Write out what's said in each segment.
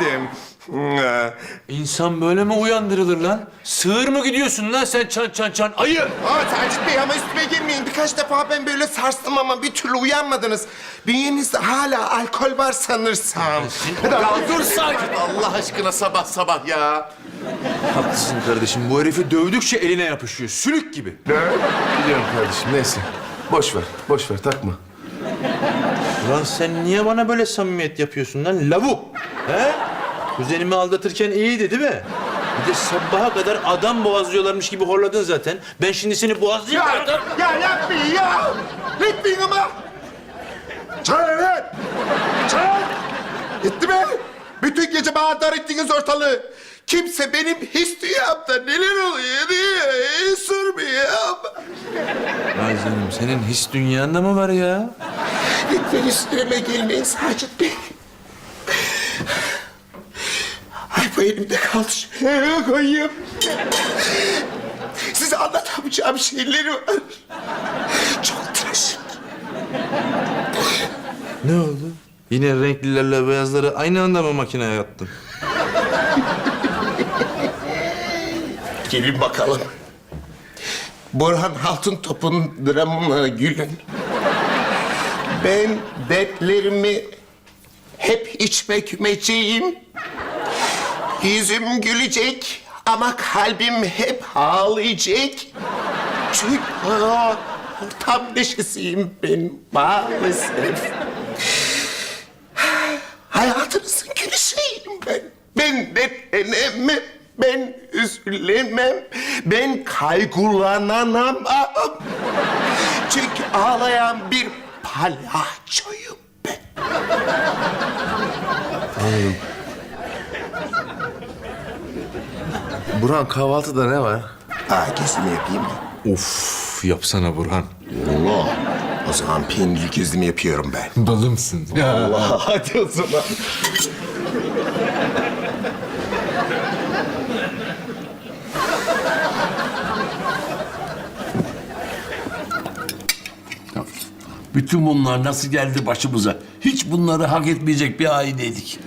Ee, İnsan böyle mi uyandırılır lan? Sığır mı gidiyorsun lan sen çan çan çan? Ayı! Aa Sacit Bey ama üstüme girmeyin. Birkaç defa ben böyle sarstım ama bir türlü uyanmadınız. Bünyenizde hala alkol var sanırsam. Ya dur sakin. Allah aşkına sabah sabah ya. Haklısın kardeşim. Bu herifi dövdükçe eline yapışıyor. Sülük gibi. Biliyorum kardeşim neyse. Boş ver, boş ver takma. Ulan sen niye bana böyle samimiyet yapıyorsun lan? Lavuk! He? Kuzenimi aldatırken iyiydi değil mi? Bir de sabaha kadar adam boğazlıyorlarmış gibi horladın zaten. Ben şimdi seni boğazlayayım. Ya, ya yapmayın ya. Etmeyin ama. Çay lan. Çay. Etti mi? Bütün gece bağırdar ettiniz ortalığı. Kimse benim his dünyamda neler oluyor diye sormuyor. Canım senin his dünyanda mı var ya? Lütfen üstüme gelmeyin Sacit Bey. Ay bu elimde kaldı. Şuraya koyayım. Size anlatamayacağım şeyler var. Çok trajik. Ne oldu? Yine renklilerle beyazları aynı anda mı makineye yattın? Gelin bakalım. Burhan Altın Top'un dramına gülün. Ben dertlerimi hep içme kümeciyim. Yüzüm gülecek ama kalbim hep ağlayacak. Çünkü tam neşesiyim ben maalesef. Hayatınızın gülüşeyim ben. Ben dertlenemem, ben üzülemem, ben kaygılanamam. Çünkü ağlayan bir palyaçoyum ben. Burhan kahvaltıda ne var? Aa, gözümü yapayım mı? Uf yapsana Burhan. Allah. O zaman peynirli gözümü yapıyorum ben. Balımsın. Allah hadi o zaman. Bütün bunlar nasıl geldi başımıza? Hiç bunları hak etmeyecek bir aileydik.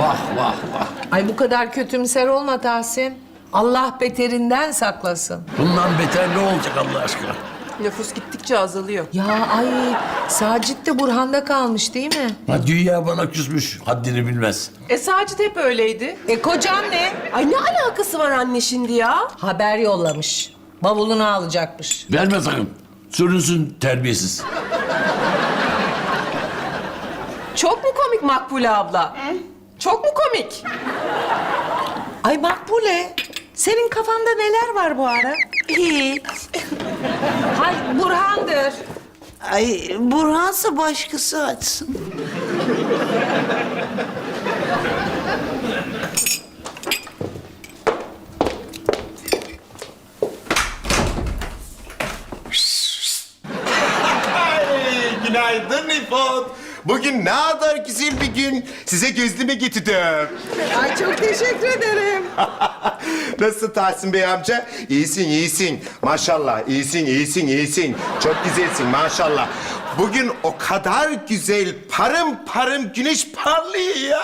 Vah vah vah. Ay bu kadar kötümser olma Tahsin. Allah beterinden saklasın. Bundan beter ne olacak Allah aşkına? Nüfus gittikçe azalıyor. Ya ay Sacit de Burhan'da kalmış değil mi? Ha, dünya bana küsmüş. Haddini bilmez. E Sacit hep öyleydi. E kocan ne? Ay ne alakası var anne şimdi ya? Haber yollamış. Bavulunu alacakmış. Verme sakın. Sürünsün terbiyesiz. Çok mu komik Makbule abla? Çok mu komik? Ay Makbule, senin kafanda neler var bu ara? Hiç. Hay Burhan'dır. Ay Burhan'sa başkası açsın. Günaydın İfot. Bugün ne kadar güzel bir gün. Size gözleme getirdim. Ay çok teşekkür ederim. Nasılsın Tahsin Bey amca? İyisin, iyisin. Maşallah, iyisin, iyisin, iyisin. Çok güzelsin maşallah. Bugün o kadar güzel, parım parım güneş parlıyor ya.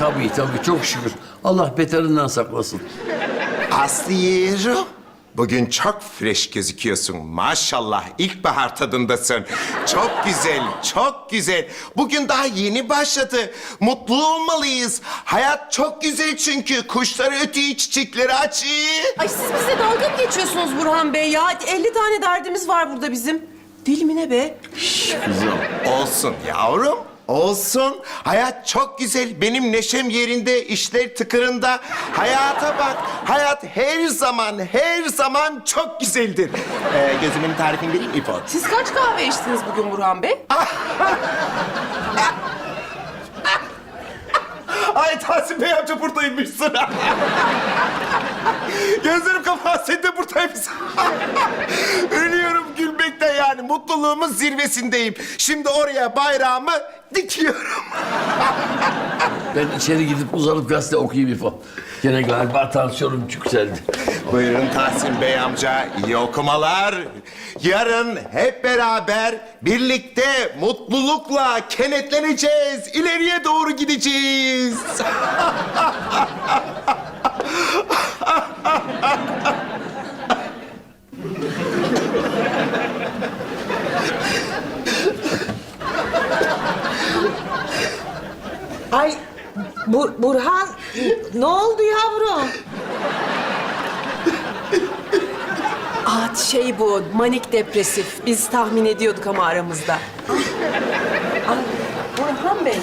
Tabii tabii çok şükür. Allah beterinden saklasın. Aslı yeğenim. Bugün çok fresh gözüküyorsun. Maşallah ilkbahar tadındasın. Çok güzel, çok güzel. Bugün daha yeni başladı. Mutlu olmalıyız. Hayat çok güzel çünkü. Kuşlar ötüyor, çiçekleri açıyor. Ay siz bize dalga mı geçiyorsunuz Burhan Bey ya? 50 tane derdimiz var burada bizim. Deli mi ne be? Kızım. Olsun yavrum. Olsun. Hayat çok güzel. Benim neşem yerinde, işler tıkırında. Hayata bak. Hayat her zaman, her zaman çok güzeldir. Ee, gözümün tarifini vereyim mi İfot? Siz kaç kahve içtiniz bugün Burhan Bey? Ay Tahsin Bey amca buradaymışsın. Gözlerim kapalı, sen de buradaymışsın. Ölüyorum gülmekten yani. Mutluluğumun zirvesindeyim. Şimdi oraya bayrağımı dikiyorum. Ben içeri gidip uzanıp gazete okuyayım İfo. Gene galiba tansiyonum yükseldi. Buyurun Tahsin Bey amca, iyi okumalar. Yarın hep beraber birlikte mutlulukla kenetleneceğiz. İleriye doğru gideceğiz. Ay Bur- Burhan ne oldu yavrum? Aa şey bu manik depresif. Biz tahmin ediyorduk ama aramızda. Burhan Bey.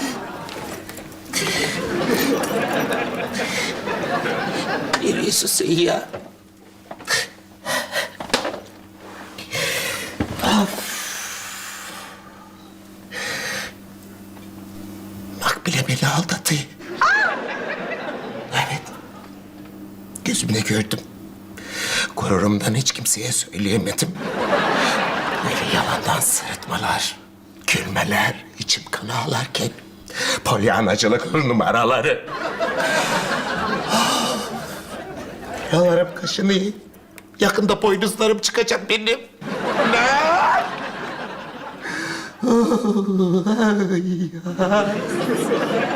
Birisi ya. Makbule beni aldattı. Evet. Gözümle gördüm. Gururumdan hiç kimseye söyleyemedim. Böyle yalandan sırıtmalar, gülmeler, içim kan ağlarken... ...polyanacılık numaraları. Yaralarım kaşınıyor. Yakında boynuzlarım çıkacak benim.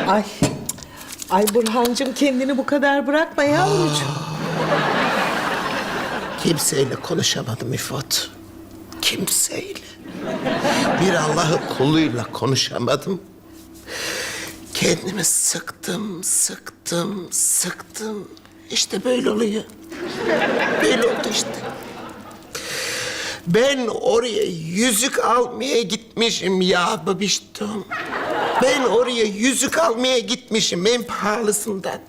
Ay Ay Burhancığım kendini bu kadar bırakma yavrucuğum. Kimseyle konuşamadım İfot. Kimseyle. Bir Allah'ın kuluyla konuşamadım. Kendimi sıktım, sıktım, sıktım. İşte böyle oluyor. Böyle oldu işte. Ben oraya yüzük almaya gitmişim ya babiştom. Ben oraya yüzük almaya gitmişim en pahalısından.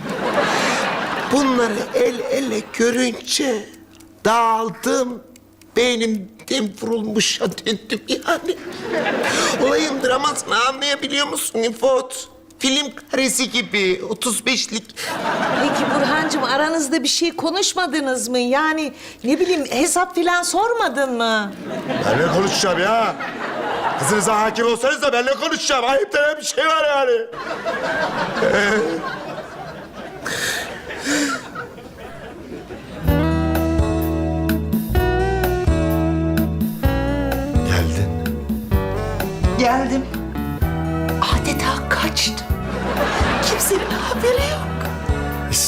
Bunları el ele görünce dağıldım. Beynimden vurulmuşa döndüm yani. Olayın dramasını anlayabiliyor musun İfot? Film karesi gibi 35'lik. Peki Burhancığım aranızda bir şey konuşmadınız mı? Yani ne bileyim hesap filan sormadın mı? Ben ne konuşacağım ya? Kızınıza hakim olsanız da ben ne konuşacağım? Ayıp denen bir şey var yani. Geldin. Geldim. Adeta kaçtı.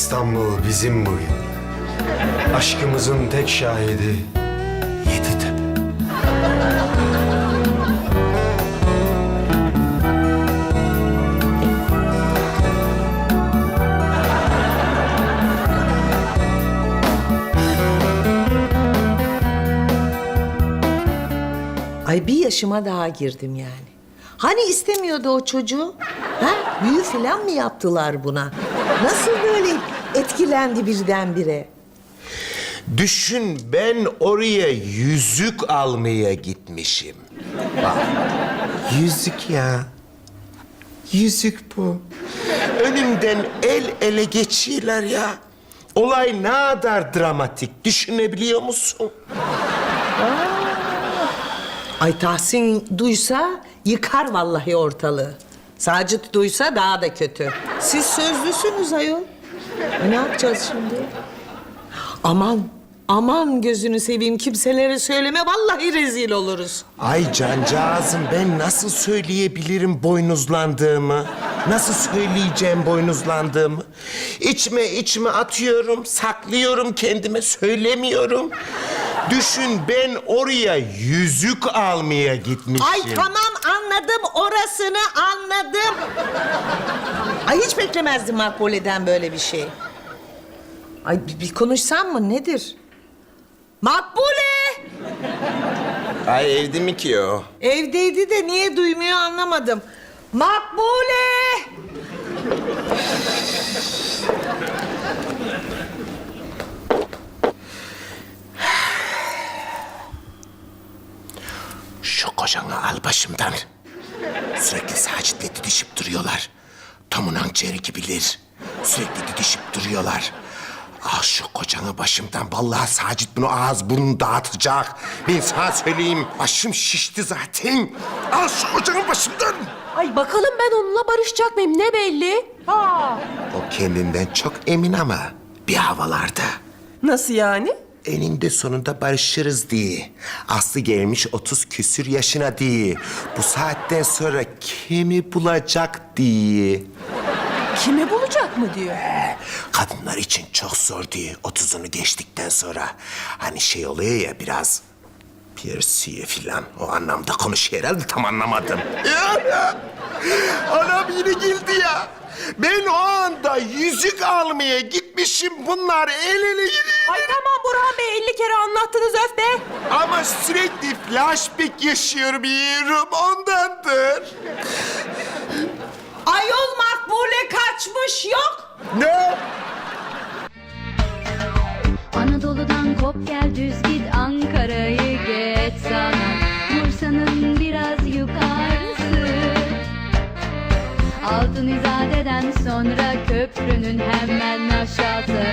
İstanbul bizim bugün. Aşkımızın tek şahidi Yeditepe. Ay bir yaşıma daha girdim yani. Hani istemiyordu o çocuğu? Ha? Büyü filan mı yaptılar buna? Nasıl böyle etkilendi birdenbire? Düşün ben oraya yüzük almaya gitmişim. Bak, yüzük ya. Yüzük bu. Önümden el ele geçiyorlar ya. Olay ne kadar dramatik düşünebiliyor musun? Ay Tahsin duysa yıkar vallahi ortalığı. Sacit duysa daha da kötü. Siz sözlüsünüz ayol. E ne yapacağız şimdi? Aman, aman gözünü seveyim kimselere söyleme. Vallahi rezil oluruz. Ay cancağızım ben nasıl söyleyebilirim boynuzlandığımı? Nasıl söyleyeceğim boynuzlandığımı? İçime içime atıyorum, saklıyorum kendime, söylemiyorum. Düşün ben oraya yüzük almaya gitmişim. Ay tamam anladım orasını anladım. Ay hiç beklemezdim Makbule'den böyle bir şey. Ay bir, bir konuşsam mı nedir? Makbule! Ay evde mi ki o? Evdeydi de niye duymuyor anlamadım. Makbule! Şu kocanı al başımdan. Sürekli Sacit'le didişip duruyorlar. Tomun hançeri gibiler. Sürekli didişip duruyorlar. Al şu kocanı başımdan. Vallahi Sacit bunu ağız burnunu dağıtacak. Ben sana söyleyeyim. Başım şişti zaten. Al şu kocanı başımdan. Ay bakalım ben onunla barışacak mıyım? Ne belli? Ha. kendinden çok emin ama bir havalarda. Nasıl yani? Eninde sonunda barışırız diye. Aslı gelmiş 30 küsür yaşına diye. Bu saatten sonra kimi bulacak diye. Kimi bulacak mı diyor. Kadınlar için çok zor diye 30'unu geçtikten sonra. Hani şey oluyor ya biraz Piersiye filan o anlamda konuşuyor herhalde tam anlamadım. Ya, Anam yine geldi ya. Ben o anda yüzük almaya gitmişim bunlar el ele gidiyor. Ay tamam Burhan Bey 50 kere anlattınız öf be. Ama sürekli flashback yaşıyorum yiyorum ondandır. Ayol makbule kaçmış yok. Ne? Anadolu'dan kop gel düz git Ankara'yı geç sana Bursa'nın biraz yukarısı Altın İzade'den sonra köprünün hemen aşağısı